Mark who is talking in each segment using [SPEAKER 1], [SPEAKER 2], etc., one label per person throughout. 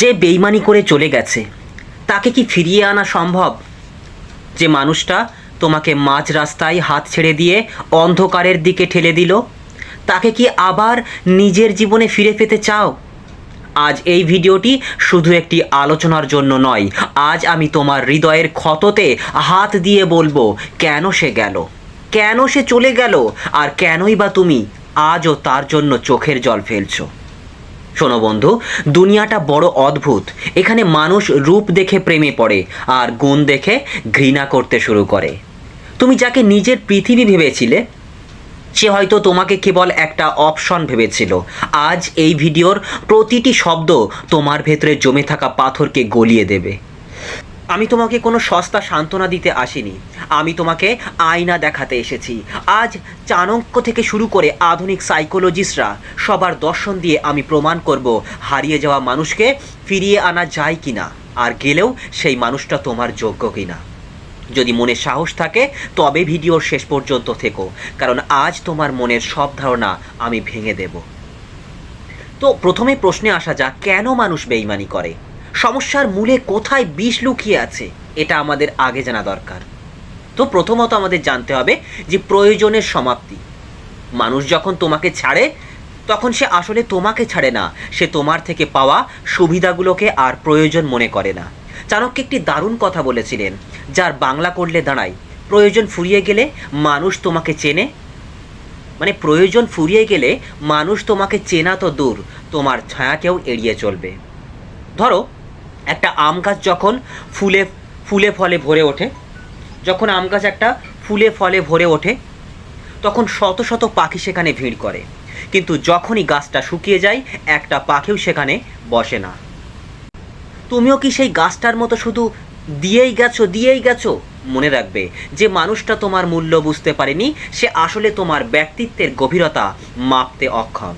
[SPEAKER 1] যে বেইমানি করে চলে গেছে, তাকে কি ফিরিয়ে আনা সম্ভব? যে মানুষটা তোমাকে মাঝ রাস্তায় হাত ছেড়ে দিয়ে অন্ধকারের দিকে ঠেলে দিল, তাকে কি আবার নিজের জীবনে ফিরে পেতে চাও? আজ এই ভিডিওটি শুধু একটি আলোচনার জন্য নয়, আজ আমি তোমার হৃদয়ের ক্ষততে হাত দিয়ে বলব, কেন সে গেল? কেন সে চলে গেল? আর কেনই বা তুমি আজও তার জন্য চোখের জল ফেলছো? শোনো বন্ধু, দুনিয়াটা বড় অদ্ভুত। এখানে মানুষ রূপ দেখে প্রেমে পড়ে আর গুণ দেখে ঘৃণা করতে শুরু করে। তুমি যাকে নিজের পৃথিবী ভেবেছিলে, সে হয়তো তোমাকে কেবল একটা অপশন ভেবেছিল। আজ এই ভিডিওর প্রতিটি শব্দ তোমার ভেতরে জমে থাকা পাথরকে গলিয়ে দেবে। আমি তোমাকে কোনো সস্তা সান্ত্বনা দিতে আসিনি। আমি তোমাকে আয়না দেখাতে এসেছি। আজ চাণক্য থেকে শুরু করে আধুনিক সাইকোলজিস্টরা সবার দর্শন দিয়ে আমি প্রমাণ করব হারিয়ে যাওয়া মানুষকে ফিরিয়ে আনা যায় কিনা, আর গেলেও সেই মানুষটা তোমার যোগ্য কিনা। যদি মনে সাহস থাকে, তবে ভিডিওর শেষ পর্যন্ত থেকো, কারণ আজ তোমার মনের সব ধারণা আমি ভেঙে দেব। তো প্রথমে প্রশ্নে আসা যাক, কেন মানুষ বেইমানি করে? সমস্যার মূলে কোথায় বিষ লুকিয়ে আছে, এটা আমাদের আগে জানা দরকার। তো প্রথমত আমাদের জানতে হবে যে প্রয়োজনের সমাপ্তি। মানুষ যখন তোমাকে ছাড়ে, তখন সে আসলে তোমাকে ছাড়ে না, সে তোমার থেকে পাওয়া সুবিধাগুলোকে আর প্রয়োজন মনে করে না। চাণক্য একটি দারুণ কথা বলেছিলেন, যার বাংলা করলে দাঁড়ায়, প্রয়োজন ফুরিয়ে গেলে মানুষ তোমাকে চেনে। মানে প্রয়োজন ফুরিয়ে গেলে মানুষ তোমাকে চেনা তো দূর, তোমার ছায়াকেও এড়িয়ে চলবে। ধরো একটা আম গাছ যখন ফুলে ফুলে ফলে ভরে ওঠে, যখন আম গাছ একটা ফুলে ফলে ভরে ওঠে, তখন শত শত পাখি সেখানে ভিড় করে। কিন্তু যখনই গাছটা শুকিয়ে যায়, একটা পাখিও সেখানে বসে না। তুমিও কি সেই গাছটার মতো শুধু দিয়েই গেছো দিয়েই গেছো? মনে রাখবে, যে মানুষটা তোমার মূল্য বুঝতে পারেনি, সে আসলে তোমার ব্যক্তিত্বের গভীরতা মাপতে অক্ষম।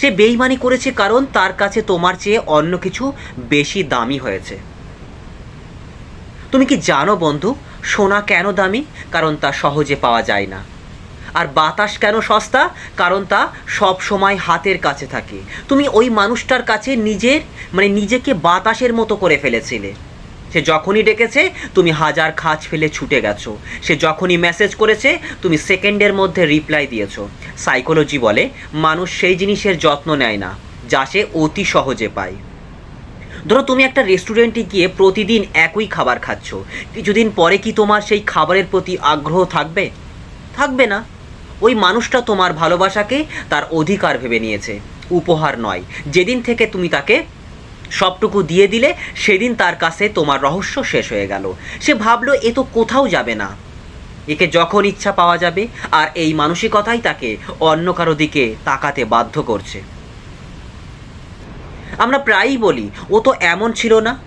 [SPEAKER 1] সে বেইমানি করেছে কারণ তার কাছে তোমার চেয়ে অন্য কিছু বেশি দামি হয়েছে। তুমি কি জানো বন্ধু, সোনা কেন দামি? কারণ তা সহজে পাওয়া যায় না। আর বাতাস কেন সস্তা? কারণ তা সব সময় হাতের কাছে থাকে। তুমি ওই মানুষটার কাছে নিজের মানে নিজেকে বাতাসের মতো করে ফেলেছিলে। সে যখনই ডেকেছে, তুমি হাজার খাঁজ ফেলে ছুটে গেছো। সে যখনই মেসেজ করেছে, তুমি সেকেন্ডের মধ্যে রিপ্লাই দিয়েছ। সাইকোলজি বলে, মানুষ সেই জিনিসের যত্ন নেয় না, যা সে অতি সহজে পায়। ধরো তুমি একটা রেস্টুরেন্টে গিয়ে প্রতিদিন একই খাবার খাচ্ছ। কিছুদিন পরে কি তোমার সেই খাবারের প্রতি আগ্রহ থাকবে? থাকবে না। ওই মানুষটা তোমার ভালোবাসাকে তার অধিকার ভেবে নিয়েছে। উপহার নয়। যেদিন থেকে তুমি তাকে সবটুকু দিয়ে দিলে সেদিন তার কাছে তোমার রহস্য শেষ হয়ে গেল। সে ভাবলো, এ তো কোথাও যাবে না। একে যখন ইচ্ছা পাওয়া যাবে, আর এই মানসিকতাই তাকে অন্য কারও দিকে তাকাতে বাধ্য করছে। আমরা প্রায়ই বলি, ও তো এমন ছিল না।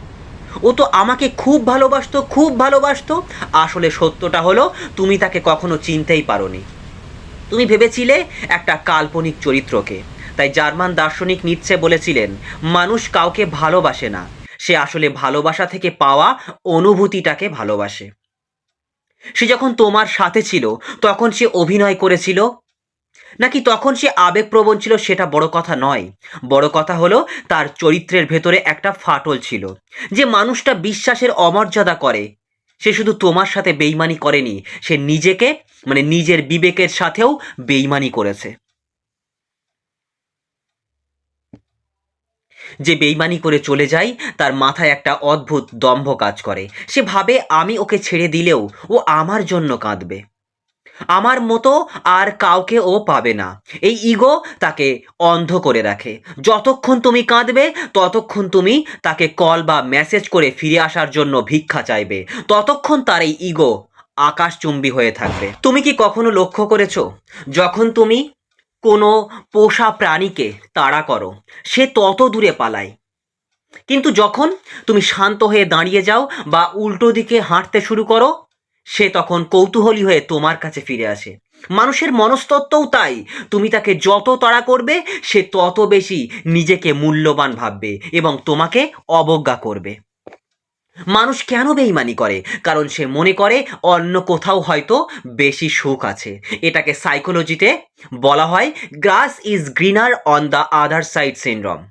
[SPEAKER 1] ও তো আমাকে খুব ভালোবাসতো খুব ভালোবাসতো। আসলে সত্যটা হলো, তুমি তাকে কখনো চিনতেই পারোনি। তুমি ভেবেছিলে একটা কাল্পনিক চরিত্রকে। তাই জার্মান দার্শনিক নিচ্ছে বলেছিলেন, মানুষ কাউকে ভালোবাসে না। সে আসলে ভালোবাসা থেকে পাওয়া অনুভূতিটাকে ভালোবাসে। সে যখন তোমার সাথে ছিল, তখন সে অভিনয় করেছিল? নাকি তখন সে আবেগপ্রবণ ছিল সেটা বড় কথা নয়। বড় কথা হলো, তার চরিত্রের ভেতরে একটা ফাটল ছিল, যে মানুষটা বিশ্বাসের অমর্যাদা করে। সে শুধু তোমার সাথে বেইমানি করেনি, সে নিজেকে মানে নিজের বিবেকের সাথেও বেইমানি করেছে। যে বেইমানি করে চলে যায় তার মাথায় একটা অদ্ভুত দম্ভ কাজ করে। সে ভাবে, আমি ওকে ছেড়ে দিলেও ও আমার জন্য কাঁদবে। আমার মতো আর কাউকে ও পাবে না। এই ইগো তাকে অন্ধ করে রাখে। যতক্ষণ তুমি কাঁদবে, ততক্ষণ তুমি তাকে কল বা মেসেজ করে ফিরে আসার জন্য ভিক্ষা চাইবে। ততক্ষণ তার এই ইগো আকাশচুম্বী হয়ে থাকবে। তুমি কি কখনো লক্ষ্য করেছ? যখন তুমি কোনো পোষা প্রাণীকে তাড়া করো। সে তত দূরে পালায়। কিন্তু যখন তুমি শান্ত হয়ে দাঁড়িয়ে যাও বা উল্টো দিকে হাঁটতে শুরু করো, সে তখন কৌতূহলী হয়ে তোমার কাছে ফিরে আসে। মানুষের মনস্তত্ত্বও তাই। তুমি তাকে যত তাড়া করবে, সে তত বেশি নিজেকে মূল্যবান ভাববে এবং তোমাকে অবজ্ঞা করবে। মানুষ কেন বেইমানি করে? কারণ সে মনে করে অন্য কোথাও হয়তো বেশি সুখ আছে। এটাকে সাইকোলজিতে বলা হয় grass is greener on the other side syndrome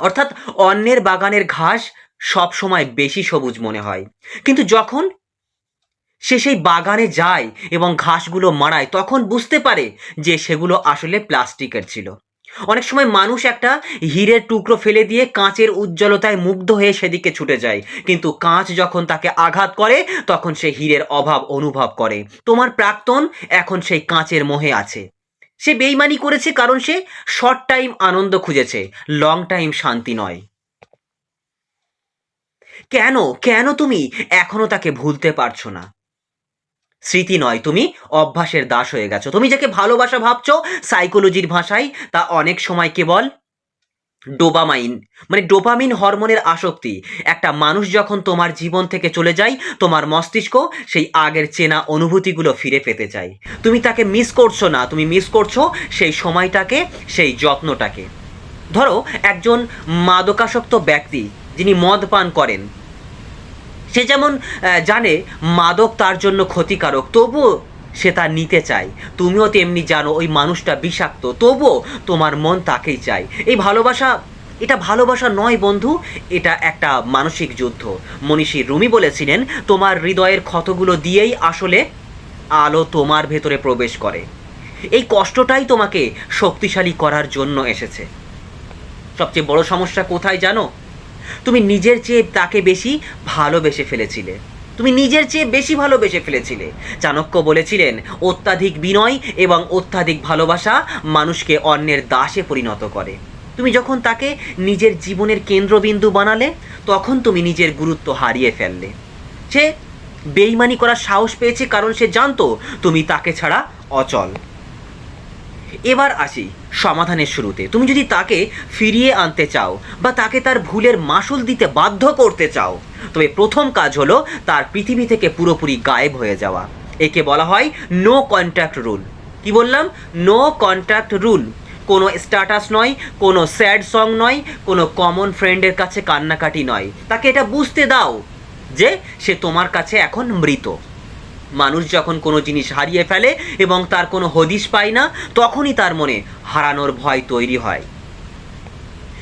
[SPEAKER 1] অর্থাৎ অন্যের বাগানের ঘাস সব সময় বেশি সবুজ মনে হয়। কিন্তু যখন সে সেই বাগানে যায় এবং ঘাসগুলো মারায়, তখন বুঝতে পারে যে সেগুলো আসলে প্লাস্টিকের ছিল। অনেক সময় মানুষ একটা হীরের টুকরো ফেলে দিয়ে কাঁচের উজ্জ্বলতায় মুগ্ধ হয়ে সেদিকে ছুটে যায়। কিন্তু কাঁচ যখন তাকে আঘাত করে, তখন সে হীরের অভাব অনুভব করে। তোমার প্রাক্তন এখন সেই কাঁচের মোহে আছে। সে বেইমানি করেছে কারণ সে শর্ট টাইম আনন্দ খুঁজেছে লং টাইম শান্তি নয়। কেন? কেন তুমি? এখনও তাকে ভুলতে পারছ না। স্মৃতি নয়, তুমি অভ্যাসের দাস হয়ে গেছো। তুমি যাকে ভালোবাসা ভাবছ সাইকোলজির ভাষায় তা অনেক সময় কেবল ডোপামাইন। মানে ডোপামিন হরমোনের আসক্তি। একটা মানুষ যখন তোমার জীবন থেকে চলে যায়, তোমার মস্তিষ্ক সেই আগের চেনা অনুভূতিগুলো ফিরে পেতে চায়। তুমি তাকে মিস করছ না, তুমি মিস করছ সেই সময়টাকে, সেই যত্নটাকে। ধরো, একজন মাদকাসক্ত ব্যক্তি, যিনি মদ পান করেন সে যেমন জানে মাদক তার জন্য ক্ষতিকারক, তবুও সে তা নিতে চায়। তুমিও তেমনি জানো ওই মানুষটা বিষাক্ত, তবুও তোমার মন তাকেই চায়। এই ভালোবাসা, এটা ভালোবাসা নয় বন্ধু, এটা একটা মানসিক যুদ্ধ। মনীষী রুমি বলেছিলেন, তোমার হৃদয়ের ক্ষতগুলো দিয়েই আসলে আলো তোমার ভেতরে প্রবেশ করে। এই কষ্টটাই তোমাকে শক্তিশালী করার জন্য এসেছে। সবচেয়ে বড় সমস্যা কোথায় জানো? তুমি নিজের চেয়ে তাকে বেশি ভালোবেসে ফেলেছিলে। তুমি নিজের চেয়ে বেশি ভালোবেসে ফেলেছিলে। চাণক্য বলেছিলেন, অত্যাধিক বিনয় এবং অত্যাধিক ভালোবাসা মানুষকে অন্যের দাসে পরিণত করে। তুমি যখন তাকে নিজের জীবনের কেন্দ্রবিন্দু বানালে, তখন তুমি নিজের গুরুত্ব হারিয়ে ফেললে। সে বেইমানি করার সাহস পেয়েছে কারণ সে জানতো তুমি তাকে ছাড়া অচল। এবার আসি সমাধানের শুরুতে। তুমি যদি তাকে ফিরিয়ে আনতে চাও বা তাকে তার ভুলের মাসুল দিতে বাধ্য করতে চাও, তবে প্রথম কাজ হলো তার পৃথিবী থেকে পুরোপুরি গায়েব হয়ে যাওয়া। একে বলা হয় নো কন্ট্যাক্ট রুল কি বললাম? নো কন্ট্যাক্ট রুল কোনো স্ট্যাটাস নয়, কোনো স্যাড সং নয়, কোনো কমন ফ্রেন্ডের কাছে কান্নাকাটি নয়। তাকে এটা বুঝতে দাও যে সে তোমার কাছে এখন মৃত। মানুষ যখন কোনো জিনিস হারিয়ে ফেলে এবং তার কোনো হদিশ পায় না, তখনই তার মনে হারানোর ভয় তৈরি হয়।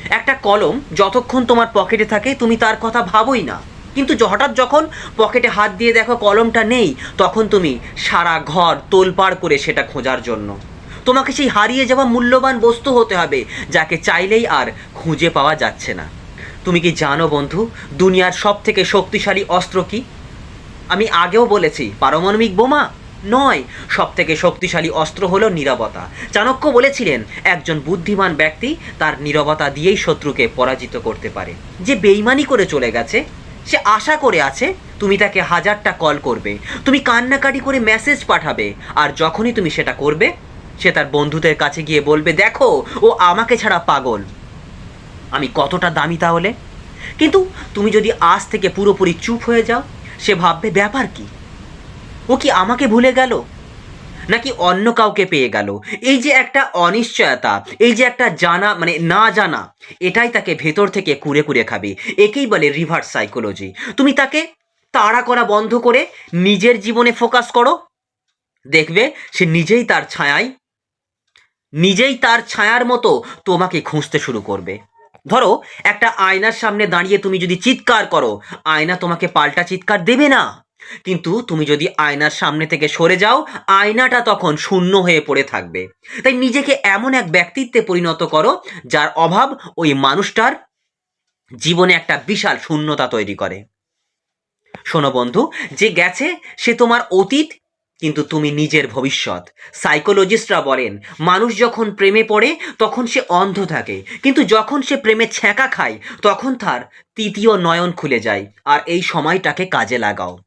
[SPEAKER 1] একটা কলম যতক্ষণ তোমার পকেটে থাকে, তুমি তার কথা ভাবোই না। কিন্তু হঠাৎ যখন পকেটে হাত দিয়ে দেখো কলমটা নেই, তখন তুমি সারা ঘর তোলপাড় করে সেটা খোঁজার জন্য। তোমাকে সেই হারিয়ে যাওয়া মূল্যবান বস্তু হতে হবে, যাকে চাইলেই আর খুঁজে পাওয়া যাচ্ছে না। তুমি কি জানো বন্ধু, দুনিয়ার সব থেকে শক্তিশালী অস্ত্র কি? আমি আগেও বলেছি, পারমাণবিক বোমা নয়। সব থেকে শক্তিশালী অস্ত্র হলো নীরবতা। চাণক্য বলেছিলেন, একজন বুদ্ধিমান ব্যক্তি তার নীরবতা দিয়েই শত্রুকে পরাজিত করতে পারে। যে বেইমানি করে চলে গেছে, সে আশা করে আছে, তুমি তাকে হাজারটা কল করবে, তুমি কান্নাকাটি করে মেসেজ পাঠাবে, আর যখনই তুমি সেটা করবে, সে তার বন্ধুদের কাছে গিয়ে বলবে, দেখো, ও আমাকে ছাড়া পাগল। আমি কতটা দামি তাহলে? কিন্তু তুমি যদি আজ থেকে পুরোপুরি চুপ হয়ে যাও সে ভাববে, ব্যাপার কি? ও কি আমাকে ভুলে গেল? নাকি অন্য কাউকে পেয়ে গেল? এই যে একটা অনিশ্চয়তা, এই যে একটা জানা মানে না জানা, এটাই তাকে ভেতর থেকে কুড়ে কুড়ে খাবে। একেই বলে রিভার্স সাইকোলজি তুমি তাকে তাড়া করা বন্ধ করে নিজের জীবনে ফোকাস করো। দেখবে সে নিজেই তার ছায়ায়, নিজেই তার ছায়ার মতো তোমাকে খুঁজতে শুরু করবে। ধরো, একটা আয়নার সামনে দাঁড়িয়ে তুমি যদি চিৎকার করো, আয়না তোমাকে পাল্টা চিৎকার দেবে না। কিন্তু তুমি যদি আয়নার সামনে থেকে সরে যাও, আয়নাটা তখন শূন্য হয়ে পড়ে থাকবে। তাই নিজেকে এমন এক ব্যক্তিত্বে পরিণত করো, যার অভাব ওই মানুষটার জীবনে একটা বিশাল শূন্যতা তৈরি করে। শোনো বন্ধু, যে গেছে সে তোমার অতীত কিন্তু তুমি নিজের ভবিষ্যৎ। সাইকোলজিস্টরা বলেন, মানুষ যখন প্রেমে পড়ে, তখন সে অন্ধ থাকে। কিন্তু যখন সে প্রেমে ছ্যাঁকা খায়, তখন তার তৃতীয় নয়ন খুলে যায়। আর এই সময়টাকে কাজে লাগাও।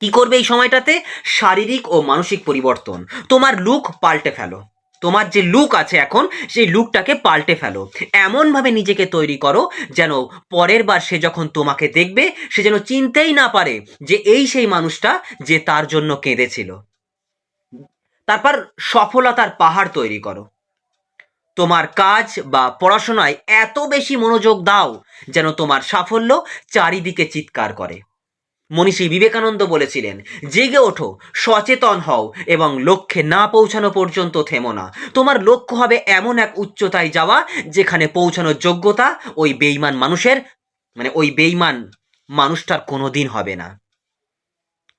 [SPEAKER 1] কি করবে এই সময়টাতে? শারীরিক ও মানসিক পরিবর্তন। তোমার লুক পাল্টে ফেলো। তোমার যে লুক আছে এখন, সেই লুকটাকে পাল্টে ফেলো। এমনভাবে নিজেকে তৈরি করো যেন পরের বার সে যখন তোমাকে দেখবে, সে যেন চিনতেই না পারে যে এই সেই মানুষটা যে তার জন্য কেঁদেছিল। তারপর সফলতার পাহাড় তৈরি করো। তোমার কাজ বা পড়াশোনায় এত বেশি মনোযোগ দাও যেন তোমার সাফল্য চারিদিকে চিৎকার করে। মনীষী বিবেকানন্দ বলেছিলেন, জেগে ওঠো, সচেতন হও এবং লক্ষ্যে না পৌঁছানো পর্যন্ত থেমো না। তোমার লক্ষ্য হবে এমন এক উচ্চতায় যাওয়া যেখানে পৌঁছানোর যোগ্যতা ওই বেইমান মানুষের মানে ওই বেইমান মানুষটার কোনো দিন হবে না।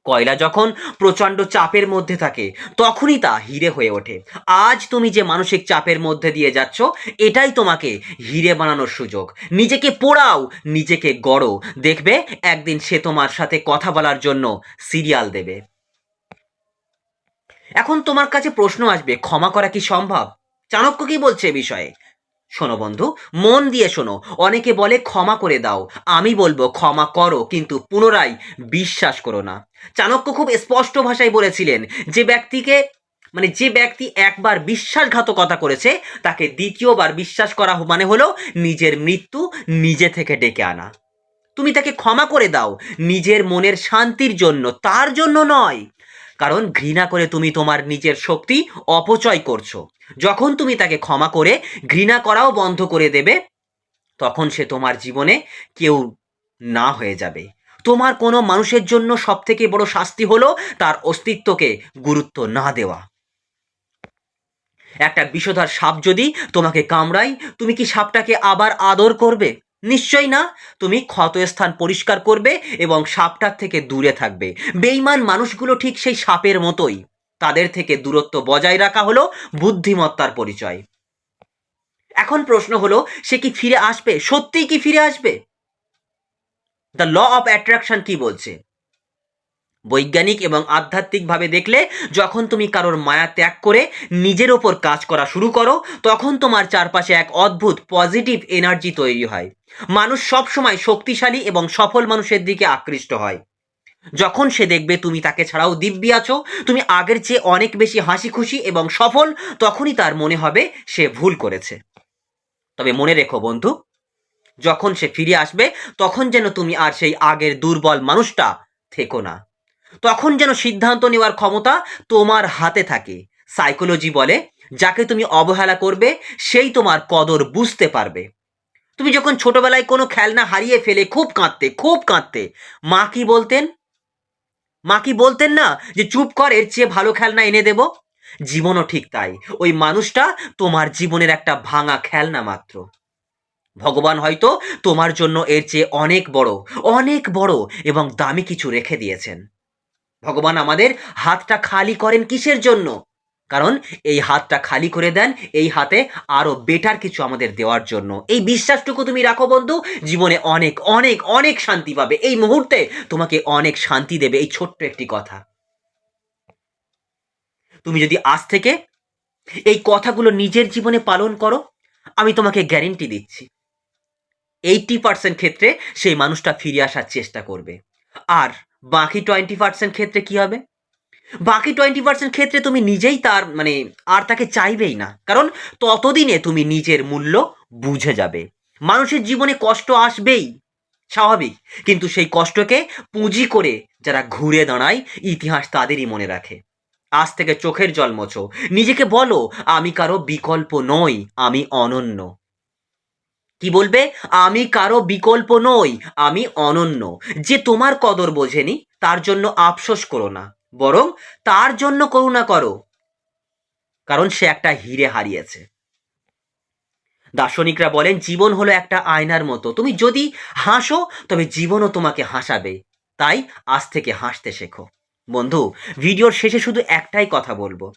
[SPEAKER 1] কয়লা যখন প্রচণ্ড চাপের মধ্যে থাকে, তখনই তা হিরে হয়ে ওঠে। আজ তুমি যে মানসিক চাপের মধ্যে দিয়ে যাচ্ছ, এটাই তোমাকে হিরে বানানোর সুযোগ। নিজেকে পোড়াও, নিজেকে গড়ো। দেখবে, একদিন সে তোমার সাথে কথা বলার জন্য সিরিয়াল দেবে। এখন তোমার কাছে প্রশ্ন আসবে, ক্ষমা করা কি সম্ভব? চাণক্য কি বলছে বিষয়ে? শোনো বন্ধু, মন দিয়ে শোনো। অনেকে বলে ক্ষমা করে দাও। আমি বলব ক্ষমা করো, কিন্তু পুনরায় বিশ্বাস করো না। চাণক্য খুব স্পষ্ট ভাষায় বলেছিলেন যে ব্যক্তিকে মানে যে ব্যক্তি একবার বিশ্বাসঘাতকতা করেছে, তাকে দ্বিতীয়বার বিশ্বাস করা মানে হলো নিজের মৃত্যু নিজে থেকে ডেকে আনা। তুমি তাকে ক্ষমা করে দাও, নিজের মনের শান্তির জন্য, তার জন্য নয়। কারণ ঘৃণা করে তুমি তোমার নিজের শক্তি অপচয় করছ। যখন তুমি তাকে ক্ষমা করে ঘৃণা করাও বন্ধ করে দেবে, তখন সে তোমার জীবনে কেউ না হয়ে যাবে। তোমার কোনো মানুষের জন্য সব থেকে বড় শাস্তি হলো তার অস্তিত্বকে গুরুত্ব না দেওয়া। একটা বিষধর সাপ যদি তোমাকে কামড়ায়, তুমি কি সাপটাকে আবার আদর করবে? নিশ্চয়ই না। তুমি ক্ষতস্থান পরিষ্কার করবে এবং সাপটার থেকে দূরে থাকবে। বেইমান মানুষগুলো ঠিক সেই সাপের মতোই। তাদের থেকে দূরত্ব বজায় রাখা হলো? বুদ্ধিমত্তার পরিচয়। এখন প্রশ্ন হলো, সে কি ফিরে আসবে? সত্যিই কি ফিরে আসবে? দ্য ল অফ অ্যাট্রাকশন কি বলছে? বৈজ্ঞানিক এবং আধ্যাত্মিকভাবে দেখলে, যখন তুমি কারোর মায়া ত্যাগ করে নিজের ওপর কাজ করা শুরু করো, তখন তোমার চারপাশে এক অদ্ভুত পজিটিভ এনার্জি তৈরি হয়। মানুষ সবসময় শক্তিশালী এবং সফল মানুষের দিকে আকৃষ্ট হয়। যখন সে দেখবে তুমি তাকে ছাড়াও দিব্যি আছো, তুমি আগের চেয়ে অনেক বেশি হাসি খুশি এবং সফল, তখনই তার মনে হবে সে ভুল করেছে। তবে মনে রেখো বন্ধু, যখন সে ফিরে আসবে, তখন যেন তুমি আর সেই আগের দুর্বল মানুষটা থেকো না। তখন যেন সিদ্ধান্ত নেওয়ার ক্ষমতা তোমার হাতে থাকে। সাইকোলজি বলে, যাকে তুমি অবহেলা করবে, সেই তোমার কদর বুঝতে পারবে। তুমি যখন ছোটবেলায় কোনো খেলনা হারিয়ে ফেলে, খুব কাঁদতে খুব কাঁদতে, মা কি বলতেন? মা কি বলতেন না যে চুপ কর, এর চেয়ে ভালো খেলনা এনে দেব? জীবনও ঠিক তাই। ওই মানুষটা তোমার জীবনের একটা ভাঙা খেলনা মাত্র। ভগবান হয়তো তোমার জন্য এর চেয়ে অনেক বড় অনেক বড় এবং দামি কিছু রেখে দিয়েছেন। ভগবান আমাদের হাতটা খালি করেন কিসের জন্য? কারণ এই হাতটা খালি করে দেন, এই হাতে আরও বেটার কিছু আমাদের দেওয়ার জন্য। এই বিশ্বাসটুকু তুমি রাখো বন্ধু, জীবনে অনেক অনেক অনেক শান্তি পাবে। এই মুহূর্তে তোমাকে অনেক শান্তি দেবে, এই ছোট্ট একটি কথা। তুমি যদি আজ থেকে এই কথাগুলো নিজের জীবনে পালন করো, আমি তোমাকে গ্যারেন্টি দিচ্ছি। এইটটি পার্সেন্ট ক্ষেত্রে সেই মানুষটা ফিরে আসার চেষ্টা করবে। আর বাকি টোয়েন্টি পার্সেন্ট ক্ষেত্রে কি হবে? বাকি টোয়েন্টি পার্সেন্ট ক্ষেত্রে তুমি নিজেই তার মানে আর তাকে চাইবেই না। কারণ ততদিনে তুমি নিজের মূল্য বুঝে যাবে। মানুষের জীবনে কষ্ট আসবেই, স্বাভাবিক। কিন্তু সেই কষ্টকে পুঁজি করে যারা ঘুরে দাঁড়ায়, ইতিহাস তাদেরই মনে রাখে। আজ থেকে চোখের জল মোছো। নিজেকে বলো, আমি কারও বিকল্প নই, আমি অনন্য। কি বলবে? আমি কারও বিকল্প নই, আমি অনন্য। যে তোমার কদর বোঝেনি, তার জন্য আফসোস করো না। বরং তার জন্য করুণা করো। কারণ সে একটা হিরে হারিয়েছে। দার্শনিকরা বলেন, জীবন হলো একটা আয়নার মতো। তুমি যদি হাসো, তবে জীবনও তোমাকে হাসাবে। তাই আজ থেকে হাসতে শেখো। বন্ধু, ভিডিওর শেষে শুধু একটাই কথা বলব।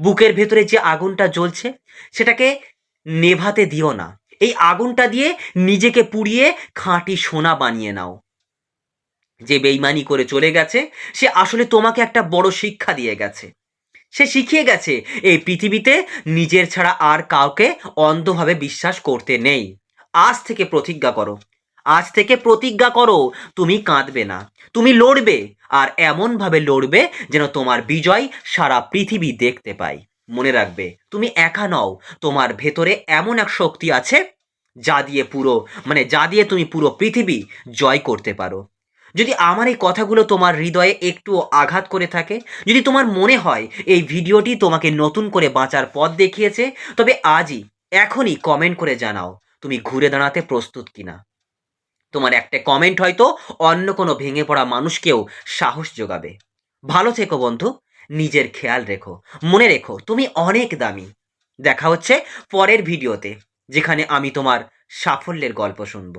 [SPEAKER 1] বুকের ভেতরে যে আগুনটা জ্বলছে, সেটাকে নেভাতে দিও না। এই আগুনটা দিয়ে নিজেকে পুড়িয়ে খাঁটি সোনা বানিয়ে নাও। যে বেইমানি করে চলে গেছে, সে আসলে তোমাকে একটা বড় শিক্ষা দিয়ে গেছে। সে শিখিয়ে গেছে, এই পৃথিবীতে নিজের ছাড়া আর কাউকে অন্ধভাবে বিশ্বাস করতে নেই। আজ থেকে প্রতিজ্ঞা করো। আজ থেকে প্রতিজ্ঞা করো, তুমি কাঁদবে না। তুমি লড়বে, আর এমনভাবে লড়বে যেন তোমার বিজয় সারা পৃথিবী দেখতে পায়। মনে রাখবে, তুমি একা নও, তোমার ভেতরে এমন এক শক্তি আছে, যা দিয়ে পুরো মানে যা দিয়ে তুমি পুরো পৃথিবী জয় করতে পারো। যদি আমার এই কথাগুলো তোমার হৃদয়ে একটু আঘাত করে থাকে, যদি তোমার মনে হয় এই ভিডিওটি তোমাকে নতুন করে বাঁচার পথ দেখিয়েছে, তবে আজই, এখনই কমেন্ট করে জানাও, তুমি ঘুরে দাঁড়াতে প্রস্তুত কিনা। তোমার একটা কমেন্ট হয়তো অন্য কোনো ভেঙে পড়া মানুষকেও সাহস যোগাবে। ভালো থেকো বন্ধু, নিজের খেয়াল রেখো, মনে রেখো, তুমি অনেক দামি। দেখা হচ্ছে পরের ভিডিওতে, যেখানে আমি তোমার সাফল্যের গল্প শুনব।